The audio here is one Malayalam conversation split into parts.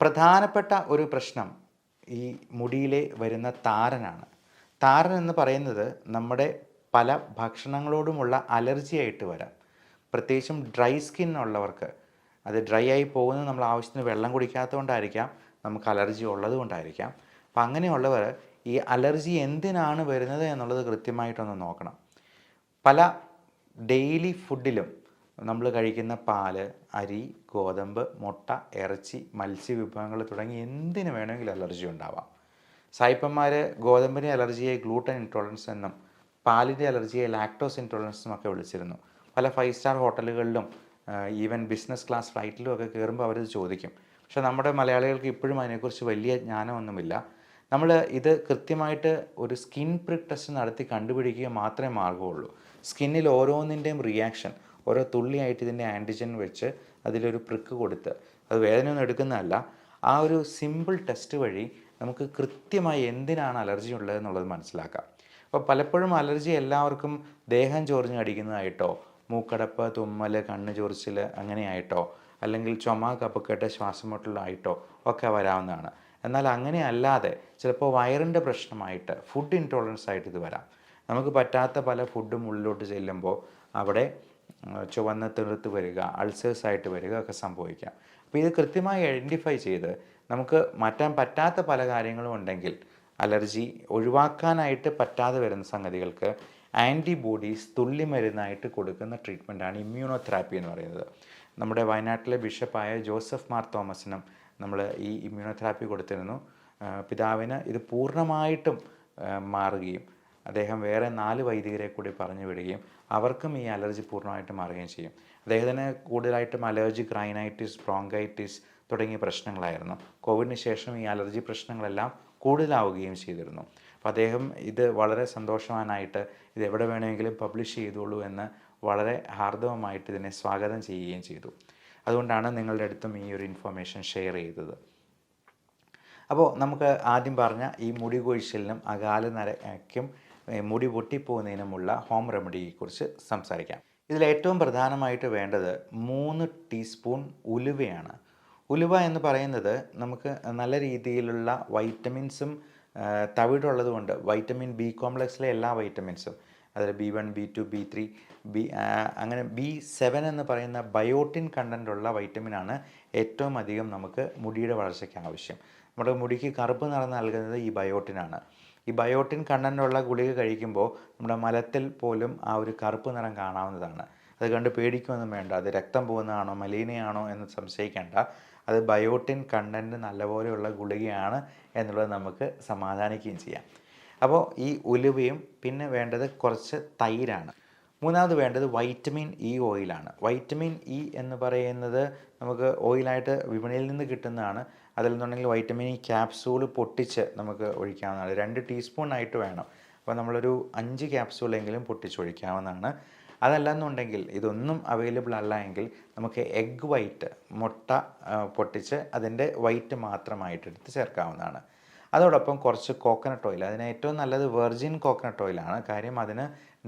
പ്രധാനപ്പെട്ട ഒരു പ്രശ്നം ഈ മുടിയിലെ വരുന്ന താരനാണ്. താരൻ എന്ന് പറയുന്നത് നമ്മുടെ പല ഭക്ഷണങ്ങളോടുമുള്ള അലർജി ആയിട്ട് വരാം. പ്രത്യേകിച്ചും ഡ്രൈ സ്കിൻ ഉള്ളവർക്ക്. അത് ഡ്രൈ ആയി പോകുന്നത് നമ്മൾ ആവശ്യത്തിന് വെള്ളം കുടിക്കാത്തതുകൊണ്ടായിരിക്കാം നമുക്ക് അലർജി ഉള്ളത് കൊണ്ടായിരിക്കാം അപ്പം അങ്ങനെയുള്ളവർ ഈ അലർജി എന്തിനാണ് വരുന്നത് എന്നുള്ളത് കൃത്യമായിട്ടൊന്ന് നോക്കണം. പല ഡെയിലി ഫുഡിലും നമ്മൾ കഴിക്കുന്ന പാൽ അരി ഗോതമ്പ് മുട്ട ഇറച്ചി മത്സ്യ വിഭവങ്ങൾ തുടങ്ങി എന്തിനു വേണമെങ്കിലും അലർജി ഉണ്ടാവാം. സായിപ്പന്മാർ ഗോതമ്പിന് അലർജിയെ ഗ്ലൂട്ടൻ ഇൻടോളറൻസ് എന്നും പാലിന്റെ അലർജിയെ ലാക്ടോസ് ഇൻടോളറൻസ് ഒക്കെ വിളിച്ചിരുന്നു. പല ഫൈവ് സ്റ്റാർ ഹോട്ടലുകളിലും ഈവൻ ബിസിനസ് ക്ലാസ് ഫ്ലൈറ്റിലും ഒക്കെ കയറുമ്പോൾ അവരത് ചോദിക്കും. പക്ഷേ നമ്മുടെ മലയാളികൾക്ക് ഇപ്പോഴും അതിനെക്കുറിച്ച് വലിയ ജ്ഞാനമൊന്നുമില്ല. നമ്മൾ ഇത് കൃത്യമായിട്ട് ഒരു സ്കിൻ പ്രിക് ടെസ്റ്റ് നടത്തി കണ്ടുപിടിക്കുക മാത്രമേ മാർഗമുള്ളൂ സ്കിന്നിൽ ഓരോന്നിന്റെയും റിയാക്ഷൻ ഓരോ തുള്ളിയായിട്ട് ഇതിന്റെ ആന്റിജൻ വെച്ച് അതിലൊരു പ്രിക്ക് കൊടുത്ത് അത് വേദനയൊന്നും എടുക്കുന്നതല്ല. ആ ഒരു സിമ്പിൾ ടെസ്റ്റ് വഴി നമുക്ക് കൃത്യമായി എന്തിനാണ് അലർജി ഉള്ളത് എന്നുള്ളത് മനസ്സിലാക്കാം. അപ്പോൾ പലപ്പോഴും അലർജി എല്ലാവർക്കും ദേഹം ചൊറിഞ്ഞ് അടിക്കുന്നതായിട്ടോ മൂക്കടപ്പ് തുമ്മൽ കണ്ണ് ചൊറിച്ചിൽ അങ്ങനെയായിട്ടോ അല്ലെങ്കിൽ ചുമ കപ്പക്കെട്ട് ശ്വാസമുട്ടലായിട്ടോ ഒക്കെ വരാവുന്നതാണ്. എന്നാൽ അങ്ങനെ അല്ലാതെ ചിലപ്പോൾ വയറിന്റെ പ്രശ്നമായിട്ട് ഫുഡ് ഇൻടോളറൻസ് ആയിട്ട് ഇത് വരാം. നമുക്ക് പറ്റാത്ത പല ഫുഡും ഉള്ളിലോട്ട് ചെല്ലുമ്പോൾ അവിടെ ചുവന്ന തീർത്ത് വരിക അൾസേഴ്സ് ആയിട്ട് വരിക ഒക്കെ സംഭവിക്കാം. അപ്പോൾ ഇത് കൃത്യമായി ഐഡന്റിഫൈ ചെയ്ത് നമുക്ക് മാറ്റാൻ പറ്റാത്ത പല കാര്യങ്ങളും ഉണ്ടെങ്കിൽ അലർജി ഒഴിവാക്കാനായിട്ട് പറ്റാതെ വരുന്ന സംഗതികൾക്ക് ആന്റിബോഡീസ് തുള്ളി മരുന്നായിട്ട് കൊടുക്കുന്ന ട്രീറ്റ്മെന്റാണ് ഇമ്മ്യൂണോതെറാപ്പി എന്ന് പറയുന്നത്. നമ്മുടെ വയനാട്ടിലെ ബിഷപ്പായ ജോസഫ് മാർ തോമസിനും നമ്മൾ ഈ ഇമ്മ്യൂണോതെറാപ്പി കൊടുത്തിരുന്നു. പിതാവിന് ഇത് പൂർണമായിട്ടും മാറുകയും അദ്ദേഹം വേറെ നാല് വൈദികരെ കൂടി പറഞ്ഞു വിടുകയും അവർക്കും ഈ അലർജി പൂർണമായിട്ട് മാറുകയും ചെയ്യും. അദ്ദേഹത്തിന് കൂടുതലായിട്ടും അലർജി ക്രൈനൈറ്റിസ് ബ്രോങ്കൈറ്റിസ് തുടങ്ങിയ പ്രശ്നങ്ങളായിരുന്നു. കോവിഡിന് ശേഷം ഈ അലർജി പ്രശ്നങ്ങളെല്ലാം കൂടുതലാവുകയും ചെയ്തിരുന്നു. അപ്പോൾ അദ്ദേഹം ഇത് വളരെ സന്തോഷവാനായിട്ട് ഇത് എവിടെ വേണമെങ്കിലും പബ്ലിഷ് ചെയ്തോളൂ എന്ന് വളരെ ഹാർദവമായിട്ട് ഇതിനെ സ്വാഗതം ചെയ്യുകയും ചെയ്തു. അതുകൊണ്ടാണ് നിങ്ങളുടെ അടുത്തും ഈ ഒരു ഇൻഫർമേഷൻ ഷെയർ ചെയ്തത്. അപ്പോൾ നമുക്ക് ആദ്യം പറഞ്ഞ ഈ മുടി കൊഴിച്ചിലിനും അകാല നരയ്ക്കും മുടി പൊട്ടിപ്പോകുന്നതിനുമുള്ള ഹോം റെമഡിയെക്കുറിച്ച് സംസാരിക്കാം. ഇതിൽ ഏറ്റവും പ്രധാനമായിട്ട് വേണ്ടത് മൂന്ന് ടീസ്പൂൺ ഉലുവയാണ്. ഉലുവ എന്ന് പറയുന്നത് നമുക്ക് നല്ല രീതിയിലുള്ള വൈറ്റമിൻസും തവിടുള്ളത് കൊണ്ട് വൈറ്റമിൻ ബി കോംപ്ലക്സിലെ എല്ലാ വൈറ്റമിൻസും അതായത് B one B two B three B അങ്ങനെ ബി സെവൻ എന്ന് പറയുന്ന ബയോട്ടിൻ കണ്ടന്റുള്ള വൈറ്റമിനാണ് ഏറ്റവും അധികം നമുക്ക് മുടിയുടെ വളർച്ചയ്ക്ക് ആവശ്യം. നമ്മുടെ മുടിക്ക് കറുപ്പ് നിറം നൽകുന്നത് ഈ ബയോട്ടിനാണ്. ഈ ബയോട്ടിൻ കണ്ടന്റുള്ള ഗുളിക കഴിക്കുമ്പോൾ നമ്മുടെ മലത്തിൽ പോലും ആ ഒരു കറുപ്പ് നിറം കാണാവുന്നതാണ്. അത് കണ്ട് പേടിക്കൊന്നും വേണ്ട. അത് രക്തം പോകുന്നതാണോ മലീനയാണോ എന്ന് സംശയിക്കേണ്ട. അത് ബയോട്ടിൻ കണ്ടന്റ് നല്ലപോലെയുള്ള ഗുളികയാണ് എന്നുള്ളത് നമുക്ക് സമാധാനിക്കുകയും ചെയ്യാം. അപ്പോൾ ഈ ഉലുവയും പിന്നെ വേണ്ടത് കുറച്ച് തൈരാണ്. മൂന്നാമത് വേണ്ടത് വൈറ്റമിൻ ഇ ഓയിലാണ്. വൈറ്റമിൻ ഇ എന്ന് പറയുന്നത് നമുക്ക് ഓയിലായിട്ട് വിപണിയിൽ നിന്ന് കിട്ടുന്നതാണ്. അതിൽ നിന്നുണ്ടെങ്കിൽ വൈറ്റമിൻ ഇ ക്യാപ്സൂൾ പൊട്ടിച്ച് നമുക്ക് ഒഴിക്കാവുന്നതാണ്. രണ്ട് ടീസ്പൂൺ ആയിട്ട് വേണം. അപ്പോൾ നമ്മളൊരു അഞ്ച് ക്യാപ്സൂളെങ്കിലും പൊട്ടിച്ചൊഴിക്കാവുന്നതാണ്. അതല്ലെന്നുണ്ടെങ്കിൽ ഇതൊന്നും അവൈലബിൾ അല്ല എങ്കിൽ നമുക്ക് എഗ് വൈറ്റ് മുട്ട പൊട്ടിച്ച് അതിന്റെ വൈറ്റ് മാത്രമായിട്ട് എടുത്ത് ചേർക്കാവുന്നതാണ്. അതോടൊപ്പം കുറച്ച് കോക്കനട്ട് ഓയിൽ അതിന് ഏറ്റവും നല്ലത് വെർജിൻ കോക്കനട്ട് ഓയിലാണ് കാര്യം അതിന്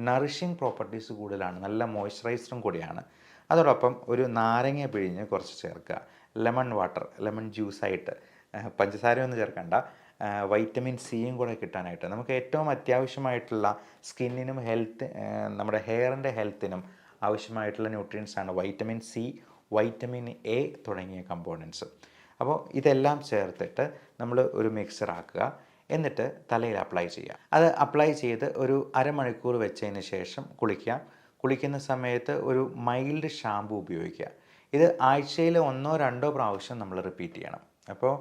നറിഷിങ് പ്രോപ്പർട്ടീസ് കൂടുതലാണ്. നല്ല മോയ്സ്ചറൈസറും കൂടിയാണ്. അതോടൊപ്പം ഒരു നാരങ്ങ പിഴിഞ്ഞ് കുറച്ച് ചേർക്കുക. ലെമൺ വാട്ടർ ലെമൺ ജ്യൂസായിട്ട് പഞ്ചസാരയൊന്നും ചേർക്കണ്ട. വൈറ്റമിൻ സിയും കൂടെ കിട്ടാനായിട്ട്. നമുക്ക് ഏറ്റവും അത്യാവശ്യമായിട്ടുള്ള സ്കിന്നിനും ഹെൽത്ത് നമ്മുടെ ഹെയറിന്റെ ഹെൽത്തിനും ആവശ്യമായിട്ടുള്ള ന്യൂട്രിയൻസാണ് വൈറ്റമിൻ സി വൈറ്റമിൻ എ തുടങ്ങിയ കമ്പോണൻസ് അപ്പോൾ ഇതെല്ലാം ചേർത്തിട്ട് നമ്മൾ ഒരു മിക്സർ ആക്കുക. എന്നിട്ട് തലയിൽ അപ്ലൈ ചെയ്യുക. അത് അപ്ലൈ ചെയ്ത് ഒരു അരമണിക്കൂർ വെച്ചതിന് ശേഷം കുളിക്കുക. കുളിക്കുന്ന സമയത്ത് ഒരു മൈൽഡ് ഷാമ്പു ഉപയോഗിക്കുക. ഇത് ആഴ്ചയിൽ ഒന്നോ രണ്ടോ പ്രാവശ്യം നമ്മൾ റിപ്പീറ്റ് ചെയ്യണം. അപ്പോൾ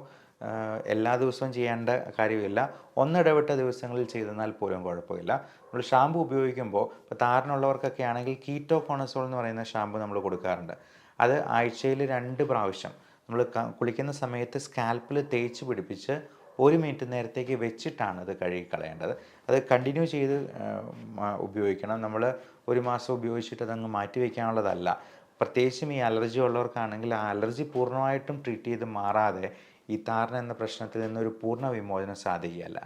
എല്ലാ ദിവസവും ചെയ്യേണ്ട കാര്യമില്ല. ഒന്നിടവിട്ട ദിവസങ്ങളിൽ ചെയ്തെന്നാൽ പോലും കുഴപ്പമില്ല. നമ്മൾ ഷാമ്പു ഉപയോഗിക്കുമ്പോൾ ഇപ്പോൾ താരനുള്ളവർക്കൊക്കെ ആണെങ്കിൽ കീറ്റോ കോണസോൾ എന്ന് പറയുന്ന ഷാമ്പു നമ്മൾ കൊടുക്കാറുണ്ട്. അത് ആഴ്ചയിൽ രണ്ട് പ്രാവശ്യം നമ്മൾ കുളിക്കുന്ന സമയത്ത് സ്കാൽപ്പിൽ തേച്ച് പിടിപ്പിച്ച് ഒരു മിനിറ്റ് നേരത്തേക്ക് വെച്ചിട്ടാണ് അത് കഴുകി കളയേണ്ടത്. അത് കണ്ടിന്യൂ ചെയ്ത് ഉപയോഗിക്കണം. നമ്മൾ ഒരു മാസം ഉപയോഗിച്ചിട്ട് അതങ്ങ് മാറ്റി വയ്ക്കാനുള്ളതല്ല പ്രത്യേകിച്ചും ഈ അലർജി ഉള്ളവർക്കാണെങ്കിൽ ആ അലർജി പൂർണമായിട്ടും ട്രീറ്റ് ചെയ്ത് മാറാതെ ഈ താരൻ എന്ന പ്രശ്നത്തിൽ നിന്നൊരു പൂർണ വിമോചനം സാധിക്കുകയല്ല.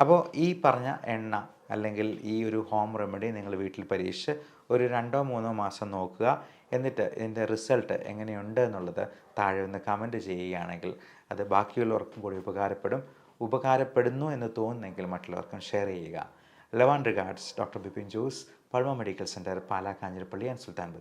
അപ്പോൾ ഈ പറഞ്ഞ എണ്ണ അല്ലെങ്കിൽ ഈ ഒരു ഹോം റെമഡി നിങ്ങൾ വീട്ടിൽ പരീക്ഷിച്ച് ഒരു രണ്ടോ മൂന്നോ മാസം നോക്കുക. എന്നിട്ട് ഇതിന്റെ റിസൾട്ട് എങ്ങനെയുണ്ട് എന്നുള്ളത് താഴെ ഒന്ന് കമന്റ് ചെയ്യുകയാണെങ്കിൽ അത് ബാക്കിയുള്ളവർക്കും കൂടി ഉപകാരപ്പെടും. ഉപകാരപ്പെടുന്നു എന്ന് തോന്നുന്നെങ്കിൽ മറ്റുള്ളവർക്കും ഷെയർ ചെയ്യുക. ലവാൻ regards doctor Bipin Jose Pazhama medical centre Pala Kanjirappally and Sultan Bathery